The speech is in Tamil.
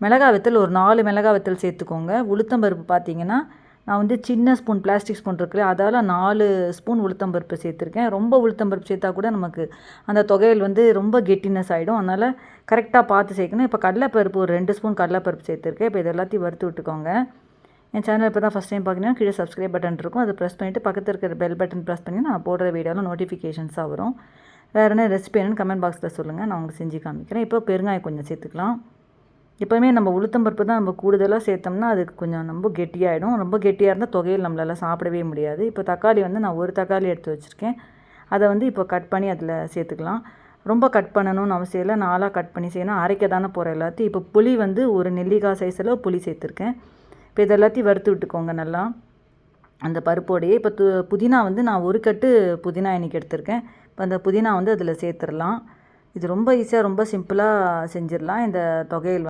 மிளகா வத்தல் ஒரு நாலு மிளகா வத்தல் சேர்த்துக்கோங்க உளுத்தம்பருப்பு பார்த்தீங்கன்னா நான் வந்து சின்ன ஸ்பூன் பிளாஸ்டிக் ஸ்பூன் இருக்குல்ல அதால் நாலு ஸ்பூன் உளுத்தம்பருப்பு சேர்த்துருக்கேன். ரொம்ப உளுத்தம்பருப்பு சேர்த்தா கூட நமக்கு அந்த தொகையில் வந்து ரொம்ப கெட்டினஸ் ஆகிடும் அதனால் கரெக்டாக பார்த்து சேர்க்கணும். இப்போ கடலைப்பருப்பு ஒரு ரெண்டு ஸ்பூன் கடலைப்பருப்பு சேர்த்துருக்கேன். இப்போ இது எல்லாத்தையும் வறுத்து விட்டுக்கோங்க. என் சேனல் இப்போ தான் ஃபஸ்ட் டைம் பார்க்குறீங்கன்னா கீழே சப்ஸ்கிரைப் பட்டன் இருக்கும். அதை ப்ரெஸ் பண்ணிவிட்டு பக்கத்தில் இருக்கிற பெல் பட்டன் ப்ரெஸ் பண்ணி நான் போடுற வீடியோவில் நோட்டிஃபிகேஷன்ஸாக வரும். வேறு என்ன ரெசிபி என்னென்னு கமெண்ட் பாக்ஸில் சொல்லுங்கள் நான் உங்களுக்கு செஞ்சு காமிக்கிறேன். இப்போ பெருங்காயம் கொஞ்சம் சேர்த்துக்கலாம். எப்போவுமே நம்ம உளுத்தம்பருப்பு தான் நம்ம கூடுதலாக சேர்த்தோம்னா அதுக்கு கொஞ்சம் ரொம்ப கெட்டியாகிடும் ரொம்ப கெட்டியாக இருந்தால் தொகையில் நம்மளால் சாப்பிடவே முடியாது. இப்போ தக்காளி வந்து நான் ஒரு தக்காளி எடுத்து வச்சுருக்கேன். அதை வந்து இப்போ கட் பண்ணி அதில் சேர்த்துக்கலாம். ரொம்ப கட் பண்ணணும்னு அவசியம் இல்லை. நாளாக கட் பண்ணி செய்யணும். அரைக்க தானே போகிற எல்லாத்தையும். இப்போ புளி வந்து ஒரு நெல்லிக்காய் சைஸில் புளி சேர்த்துருக்கேன். இப்போ இது எல்லாத்தையும் வறுத்து விட்டுக்கோங்க நல்லா. அந்த பருப்போடையே இப்போ து புதினா வந்து நான் ஒரு கட்டு புதினா இன்றைக்கி எடுத்திருக்கேன். இப்போ அந்த புதினா வந்து அதில் சேர்த்துடலாம் இது ரொம்ப ஈஸியாக ரொம்ப சிம்பிளாக செஞ்சிடலாம் இந்த தொகையில்